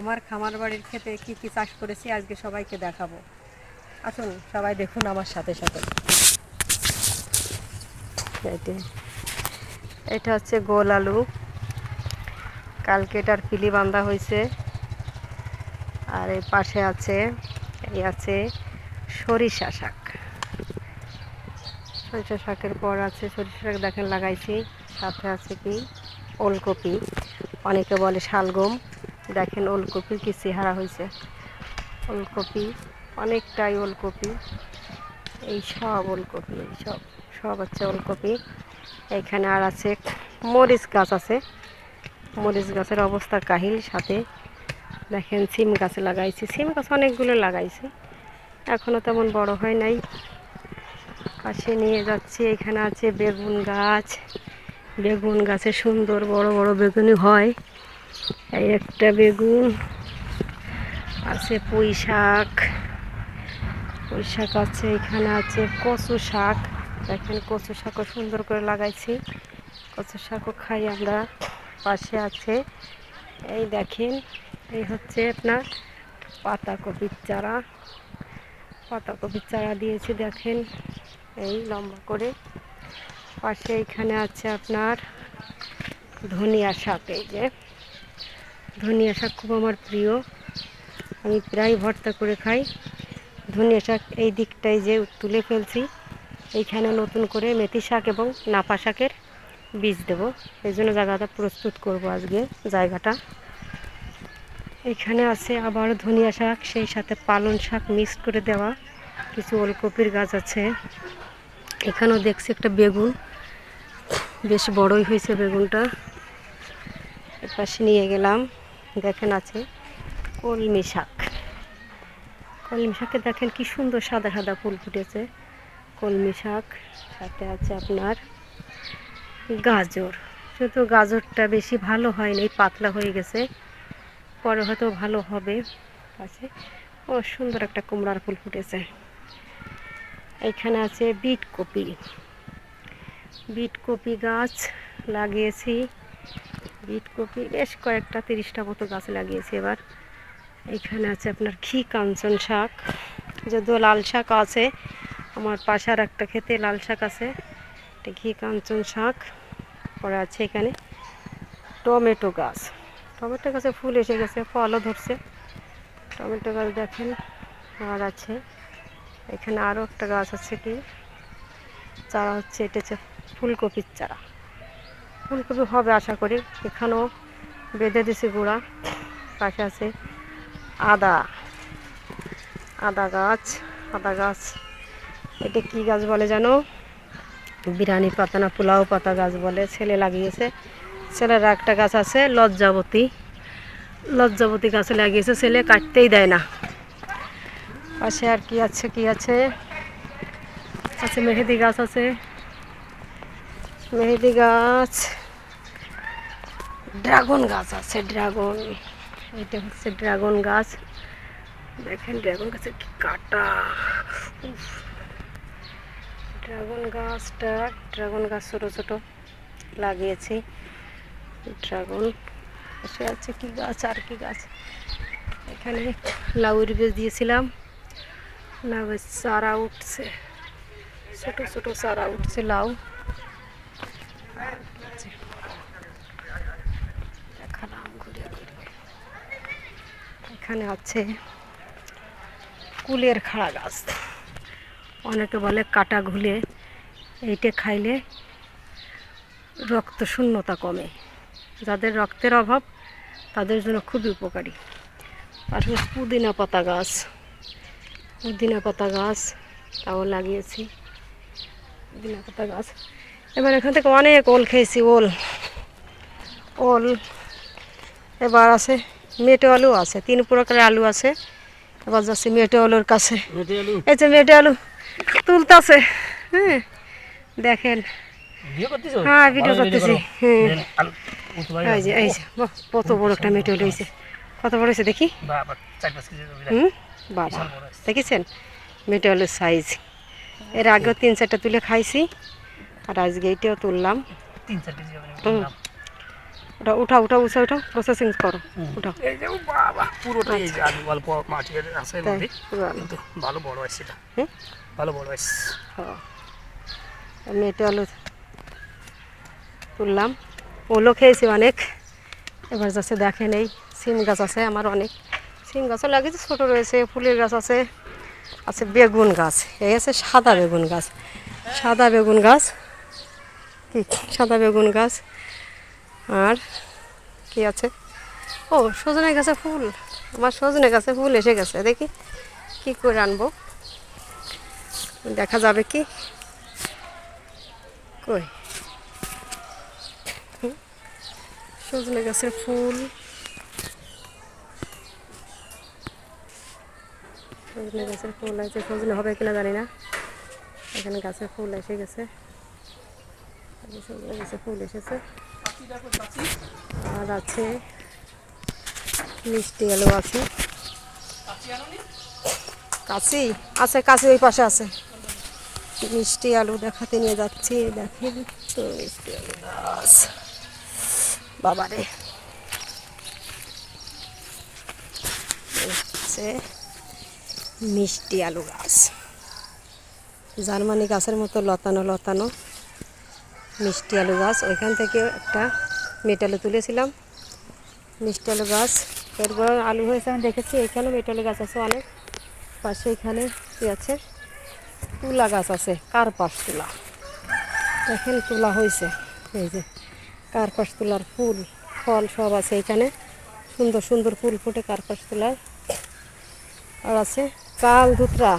আমার খামার বাড়ির ক্ষেতে কি কি চাষ করেছি আজকে সবাইকে দেখাবো। আসুন, সবাই দেখুন আমার সাথে সাথে। এটা হচ্ছে গোল আলু। কালকে এটার পিলি বান্ধা হয়েছে। আর এই পাশে আছে, এই আছে সরিষা শাক। সরিষা শাকের পর আছে, সরিষা শাক দেখেন লাগাইছি। সাথে আছে কি? ওলকপি। অনেকে বলে শালগম। দেখেন ওলকপির কি চেহারা হয়েছে। ওলকপি, অনেকটাই ওলকপি। এই সব ওলকপি, এই সব সব হচ্ছে ওলকপি। এখানে আর আছে মরিচ গাছ আছে। মরিচ গাছের অবস্থা কাহিল সাথে। দেখেন সিম গাছ লাগাইছি। সিম গাছ অনেকগুলো লাগাইছি। এখনও তেমন বড় হয় নাই। পাশে নিয়ে যাচ্ছি। এখানে আছে বেগুন গাছ। বেগুন গাছে সুন্দর বড় বড় বেগুনি হয়। এই একটা বেগুন, আছে পুঁই শাক। পুঁই শাক আছে, এখানে আছে কচু শাক। দেখেন কচু শাকও সুন্দর করে লাগাইছি। কচু শাকও খাই আমরা, পাশে আছে। এই দেখেন, এই হচ্ছে আপনার পাতাকপির চারা। পাতাকপির চারা দিয়েছি, দেখেন, এই লম্বা করে। পাশে এখানে আছে আপনার ধনিয়া শাক, এই যে। ধনিয়া শাক খুব আমার প্রিয়। আমি প্রায় ভর্তা করে খাই। ধনিয়া শাক এই দিকটায় যে তুলে ফেলছি, এইখানে নতুন করে মেথি শাক এবং নাপা শাকের বীজ দেবো। এই জন্য জায়গাটা প্রস্তুত করব আজকে জায়গাটা। এখানে আছে আবার ধনিয়া শাক, সেই সাথে পালং শাক মিক্স করে দেওয়া। কিছু ওলকপির গাছ আছে। এখানেও দেখছি একটা বেগুন। বেশ বড়ই হয়েছে বেগুনটা। এর পাশে নিয়ে গেলাম। দেখেন আছে কলমি শাক। কলমি শাকে দেখেন কি সুন্দর সাদা সাদা ফুল ফুটেছে। কলমি শাক, সাথে আছে আপনার গাজর। শুধু গাজরটা বেশি ভালো হয়নি, পাতলা হয়ে গেছে। পরে হয়তো ভালো হবে। আছে। ও, সুন্দর একটা কুমড়ার ফুল ফুটেছে। এখানে আছে বিট কপি। বিট কপি গাছ লাগিয়েছি। বিট কপি, বেশ কয়েকটা তিরিশটা মতো গাছ লাগিয়েছি এবার। এখানে আছে আপনার ঘি কাঞ্চন শাক, যদিও লাল শাক আছে, আমার পাশে আর একটা খেতে লাল শাক আছে, এটা ঘি কাঞ্চন শাক, পরে আছে এখানে টমেটো গাছ। টমেটো গাছে ফুল এসে গেছে, ফলও ধরছে। টমেটো গাছ দেখেন, আর আছে। এখানে আরও একটা গাছ আছে কি, চারা হচ্ছে, এটা হচ্ছে ফুলকপির চারা। ফুলকপি হবে আশা করি। এখানেও বেঁধে দিছে গুঁড়া, পাশে আছে আদা আদা গাছ আদা গাছ। এটা কি গাছ বলে জানো? বিরিয়ানি পাতা না পোলাও পাতা গাছ বলে, ছেলে লাগিয়েছে। ছেলের একটা গাছ আছে লজ্জাবতী। লজ্জাবতী গাছে লাগিয়েছে, ছেলে কাটতেই দেয় না। পাশে আর কি আছে কি আছে? আছে মেহেদি গাছ আছে। মেহেদি গাছ। ড্রাগন গাছ আছে, ড্রাগন। এটা হচ্ছে ড্রাগন গাছ। দেখেন ড্রাগন গাছের কি কাটা। ড্রাগন গাছটা, ড্রাগন গাছ ছোটো ছোটো লাগিয়েছি। ড্রাগন পাশে আছে, কি গাছ আর কি গাছ। এখানে লাউয়ের বীজ দিয়েছিলাম। লাউ চারা উঠছে। ছোটো ছোটো চারা উঠছে লাউ। এখানে আছে কুলের খাড়া গাছ। অনেকে বলে কাটা ঘুলে এইটা খাইলে রক্ত শূন্যতা কমে। যাদের রক্তের অভাব, তাদের জন্য খুবই উপকারী। আর পুদিনা পাতা গাছ। পুদিনা পাতা গাছ, তাও লাগিয়েছি। পুদিনা পাতা গাছ। এবার এখান থেকে অনেক ওল খেয়েছি ওল। ওল। এবার আছে মেটে আলু আছে তিন প্রকারের আলু আছে। এবার যাচ্ছি মেটে আলুর কাছে। এই যে মেটে আলু তুলতেছে হ্যাঁ। দেখেন। হ্যাঁ ভিডিও করতেছি হ্যাঁ। এই যে এই যে কত বড় একটা মেটে আলু হয়েছে। কত বড় হয়েছে দেখি। হুম? বাবা দেখেছেন? মেটে আলুর সাইজ এর আগেও তিন চারটা তুলে খাইছি। আর আজকে এইটাও তুললাম। ওটা উঠা উঠা উঠা উঠা প্রসেসিং করো বাবা পুরোটাই আলু অল্প মাটির আছে তাই নদী পুরো আলু। কিন্তু ভালো বড় আছে এটা। ভালো বড় আছে হ্যাঁ। আমি এটা আলু তুললাম। ওলো খেয়েছি অনেক। এবার যাচ্ছে দেখেন এই সিম গাছ আছে আমার অনেক। সিম গাছও লাগিয়েছে ছোটো রয়েছে ফুলের গাছ আছে আছে বেগুন গাছ এই আছে সাদা বেগুন গাছ। সাদা বেগুন গাছ। সাদা বেগুন গাছ। আর কি আছে? ও, সজনে গাছে ফুল। আমার সজনে গাছে ফুল এসে গেছে। দেখি কি করে আনব। দেখা যাবে কি? কই? সজনে গাছের ফুল। সজনে গাছের ফুল আছে। সজনে হবে কিনা জানি না। এখানে গাছের ফুল এসে গেছে। ফুল এসেছে। আর আছে মিষ্টি আলু আছে কাছি আছে কাছি ওই পাশে আছে। মিষ্টি আলু দেখাতে নিয়ে যাচ্ছি, দেখেন তো মিষ্টি আলু গাছ। বাবারে। মিষ্টি আলু গাছ। জার্মানি গাছের মতো লতানো লতানো। মিষ্টি আলু গাছ। ওইখান থেকে একটা মেটালু তুলেছিলাম। মিষ্টি আলু গাছ। এরপর আলু হয়েছে, আমি দেখেছি এখানেও মেটালু গাছ আছে অনেক। পাশে এখানে কি আছে? তুলা গাছ আছে, কার্পাস তুলা। দেখেন তুলা হয়েছে। এই যে কার্পাস তুলার ফুল, ফল সব আছে এখানে। সুন্দর সুন্দর ফুল ফুটে কার্পাস তুলায়। আর আছে কাল ধুতরা।